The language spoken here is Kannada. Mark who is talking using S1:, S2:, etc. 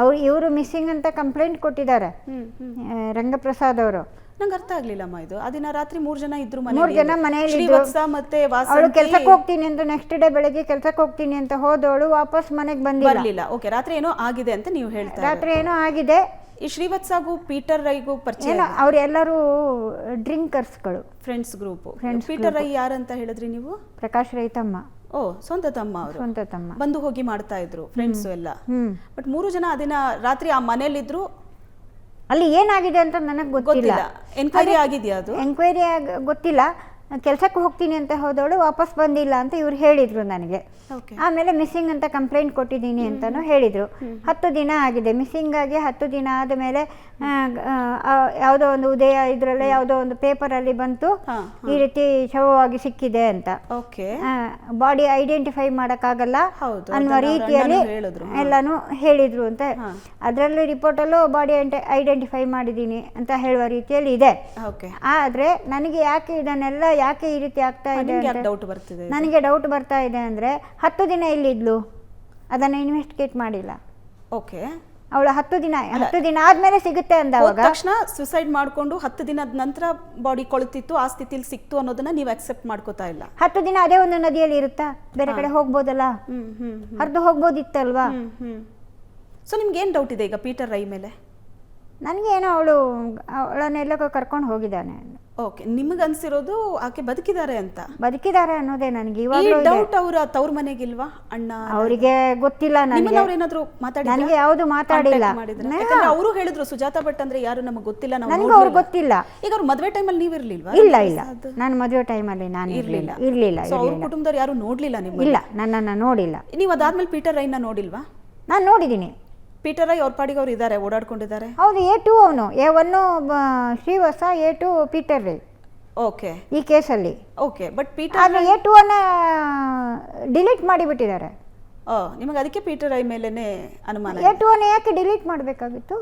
S1: ಅವ್ರು ಇವರು ಮಿಸ್ಸಿಂಗ್ ಅಂತ ಕಂಪ್ಲೇಂಟ್ ಕೊಟ್ಟಿದ್ದಾರೆ. ರಂಗಪ್ರಸಾದ್ ಅವರು.
S2: ನಂಗೆ ಅರ್ಥ ಆಗ್ಲಿಲ್ಲಮ್ಮ ಇದು. ಅದಿನ ದಿನ ರಾತ್ರಿ ಮೂರ್ ಜನ ಇದ್ರು
S1: ಮೂರು ಜನ ಮನೆಯಲ್ಲಿ
S2: ಮತ್ತೆ
S1: ಅವಳು ಕೆಲಸಕ್ಕೆ ಹೋಗ್ತೀನಿ ಅಂತ ನೆಕ್ಸ್ಟ್ ಡೇ ಬೆಳಗ್ಗೆ ಕೆಲಸಕ್ಕೆ ಹೋಗ್ತೀನಿ ಅಂತ ಹೋದವಳು ವಾಪಸ್ ಮನೆಗೆ ಬಂದಿಲ್ಲ.
S2: ಬರ್ಲಿಲ್ಲ. ಓಕೆ ರಾತ್ರಿ ಏನೋ ಆಗಿದೆ ಅಂತ ನೀವು ಹೇಳ್ತಾ
S1: ರಾತ್ರಿ ಏನೋ ಆಗಿದೆ.
S2: ಈ ಶ್ರೀವತ್ಸಾಗೂ ಪೀಟರ್ ರೈಗೂ ಪರಿಚಯ
S1: ಅವರೆಲ್ಲರೂ ಡ್ರಿಂಕರ್ಸ್ಗಳು
S2: ಫ್ರೆಂಡ್ಸ್ ಗ್ರೂಪ್ ಪೀಟರ್ ರೈ ಯಾರಂತ ಹೇಳಿದ್ರಿ ನೀವು?
S1: ಪ್ರಕಾಶ್ ರೈತಮ್ಮ.
S2: ಓ ಸ್ವಂತ ತಮ್ಮ ಅವರು.
S1: ಸ್ವಂತ ತಮ್ಮ
S2: ಬಂದು ಹೋಗಿ ಮಾಡ್ತಾ ಇದ್ರು ಫ್ರೆಂಡ್ಸ್ ಎಲ್ಲ. ಬಟ್ ಮೂರು ಜನ ಅದಿನ ದಿನ ರಾತ್ರಿ ಆ ಮನೇಲಿದ್ರು
S1: ಅಲ್ಲಿ ಏನಾಗಿದೆ ಅಂತ ನನಗೆ ಗೊತ್ತಿಲ್ಲ.
S2: ಎನ್ಕ್ವೈರಿ ಆಗಿದೆಯಾ ಅದು?
S1: ಆಗ ಗೊತ್ತಿಲ್ಲ. ಕೆಲಸಕ್ಕೆ ಹೋಗ್ತೀನಿ ಅಂತ ಹೋದವಳು ವಾಪಸ್ ಬಂದಿಲ್ಲ ಅಂತ ಇವ್ರು ಹೇಳಿದ್ರು ನನಗೆ. ಆಮೇಲೆ ಮಿಸ್ಸಿಂಗ್ ಅಂತ ಕಂಪ್ಲೇಂಟ್ ಕೊಟ್ಟಿದ್ದೀನಿ ಅಂತಲೂ ಹೇಳಿದರು. ಹತ್ತು ದಿನ ಆಗಿದೆ. ಮಿಸ್ಸಿಂಗ್ ಆಗಿ ಹತ್ತು ದಿನ ಆದ ಮೇಲೆ ಯಾವುದೋ ಒಂದು ಉದಯ ಇದರಲ್ಲೇ ಯಾವುದೋ ಒಂದು ಪೇಪರಲ್ಲಿ ಬಂತು. ಈ ರೀತಿ ಶವವಾಗಿ ಸಿಕ್ಕಿದೆ ಅಂತ.
S2: ಓಕೆ
S1: ಬಾಡಿ ಐಡೆಂಟಿಫೈ ಮಾಡೋಕ್ಕಾಗಲ್ಲ.
S2: ಅನ್ನೋ
S1: ಅನ್ನುವ ರೀತಿಯಲ್ಲಿ. ಎಲ್ಲಾನು ಹೇಳಿದ್ರು ಅಂತ. ಅದರಲ್ಲಿ ರಿಪೋರ್ಟಲ್ಲೂ ಬಾಡಿ ಐಡೆಂಟಿಫೈ ಮಾಡಿದ್ದೀನಿ ಅಂತ ಹೇಳುವ ರೀತಿಯಲ್ಲಿ ಇದೆ.
S2: ಓಕೆ
S1: ಆದರೆ ನನಗೆ ಯಾಕೆ ಇದನ್ನೆಲ್ಲ ಯಾಕೆ ಈ ರೀತಿ ಆಗ್ತಾ ಇದೆ
S2: ನಿಮ್ಗೆ ಡೌಟ್ ಬರ್ತಿದೆ
S1: ನನಗೆ ಡೌಟ್ ಬರ್ತಾ ಇದೆ ಅಂದರೆ ಹತ್ತು ದಿನ ಇಲ್ಲಿದ್ಲು ಅದನ್ನು ಇನ್ವೆಸ್ಟಿಗೇಟ್ ಮಾಡಿಲ್ಲ.
S2: ಓಕೆ.
S1: ಅವಳು ಹತ್ತು ದಿನ ಹತ್ತು ದಿನ ಆದ್ಮೇಲೆ ಸಿಗುತ್ತೆ ಅಂದಾಗ
S2: ತಕ್ಷಣ ಸುಸೈಡ್ ಮಾಡ್ಕೊಂಡು ಹತ್ತು ದಿನದ ನಂತರ ಬಾಡಿ ಕೊಳುತ್ತಿತ್ತು ಆ ಸ್ಥಿತಿಲಿ ಸಿಕ್ತು ಅನ್ನೋದನ್ನ ನೀವು ಅಕ್ಸೆಪ್ಟ್ ಮಾಡ್ಕೋತಾ ಇಲ್ಲ.
S1: ಹತ್ತು ದಿನ ಅದೇ ಒಂದು ನದಿಯಲ್ಲಿ ಇರುತ್ತಾ? ಬೇರೆ ಕಡೆ ಹೋಗ್ಬೋದಲ್ಲ?
S2: ಹ್ಮ್ ಹ್ಮ್
S1: ಹರಿದು ಹೋಗ್ಬೋದಿತ್ತಲ್ವಾ?
S2: ಹ್ಮ್ ಹ್ಮ್. ಸೊ ನಿಮ್ಗೆ ಏನು ಡೌಟ್ ಇದೆ ಈಗ ಪೀಟರ್ ರೈ ಮೇಲೆ?
S1: ನನಗೆ ಏನೋ ಅವಳು ಅವಳನ್ನೆಲ್ಲ ಕರ್ಕೊಂಡು ಹೋಗಿದ್ದಾನೆ.
S2: ಓಕೆ ನಿಮಗೆ ಅನ್ಸಿರೋದು ಆಕೆ ಬದುಕಿದ್ದಾರೆ ಅಂತ?
S1: ಬದುಕಿದ್ದಾರೆ ಅನ್ನೋದೇ ನನಗೆ ಇವಾಗ
S2: ಡೌಟ್ ಅವ್ರ ತವ್ರ ಮನೆಗಿಲ್ವಾ? ಅಣ್ಣ
S1: ಅವರಿಗೆ ಗೊತ್ತಿಲ್ಲ ನನಗೆ.
S2: ಅವ್ರು ಮಾತಾಡಿ
S1: ನನಗೆ ಯಾವುದು ಮಾತಾಡಿಲ್ಲ.
S2: ಅವರು ಹೇಳಿದ್ರು ಸುಜಾತ ಭಟ್ ಅಂದ್ರೆ ಯಾರು ನಮಗೆ ಗೊತ್ತಿಲ್ಲ
S1: ನನಗೆ ಅವ್ರು ಅವ್ರಿಗೆ ಗೊತ್ತಿಲ್ಲ.
S2: ಈಗ ಅವ್ರು ಮದುವೆ ಟೈಮಲ್ಲಿ ನೀವು ಇರ್ಲಿಲ್ವಾ?
S1: ಇಲ್ಲ ಇಲ್ಲ. ನಾನು ಮದುವೆ ಟೈಮಲ್ಲಿ ನಾನು ಇರಲಿಲ್ಲ. ಇರಲಿಲ್ಲ.
S2: ಅವ್ರ ಕುಟುಂಬದವ್ರು ಯಾರು ನೋಡ್ಲಿಲ್ಲ ನಿಮ್ಮ
S1: ಇಲ್ಲ ನನ್ನನ್ನು ನೋಡಿಲ್ಲ.
S2: ನೀವು ಅದಾದ್ಮೇಲೆ ಪೀಟರ್ ರೈನ ನೋಡಿಲ್ವಾ?
S1: ನಾನು ನೋಡಿದ್ದೀನಿ
S2: ಪೀಟರ್ ಐ ಅವ್ರ ಪಾಡಿಗೆ ಅವ್ರು ಇದ್ದಾರೆ ಓಡಾಡ್ಕೊಂಡಿದ್ದಾರೆ?
S1: ಹೌದು ಎ ಟು ಅವನು. A one Srivasa A two Peter Rai
S2: okay.
S1: ಈ ಕೇಸಲ್ಲಿ.
S2: ಓಕೆ ಬಟ್ ಪೀಟರ್
S1: ಆದರೆ ಎ ಟು ಅನ್ನ ಡಿಲೀಟ್ ಮಾಡಿಬಿಟ್ಟಿದ್ದಾರೆ.
S2: ನಿಮಗೆ ಅದಕ್ಕೆ ಪೀಟರ್ ಐ ಮೇಲೇನೆ ಅನುಮಾನ
S1: ಎ ಟು ಅನ್ನ ಯಾಕೆ ಡಿಲೀಟ್ ಮಾಡಬೇಕಾಗಿತ್ತು?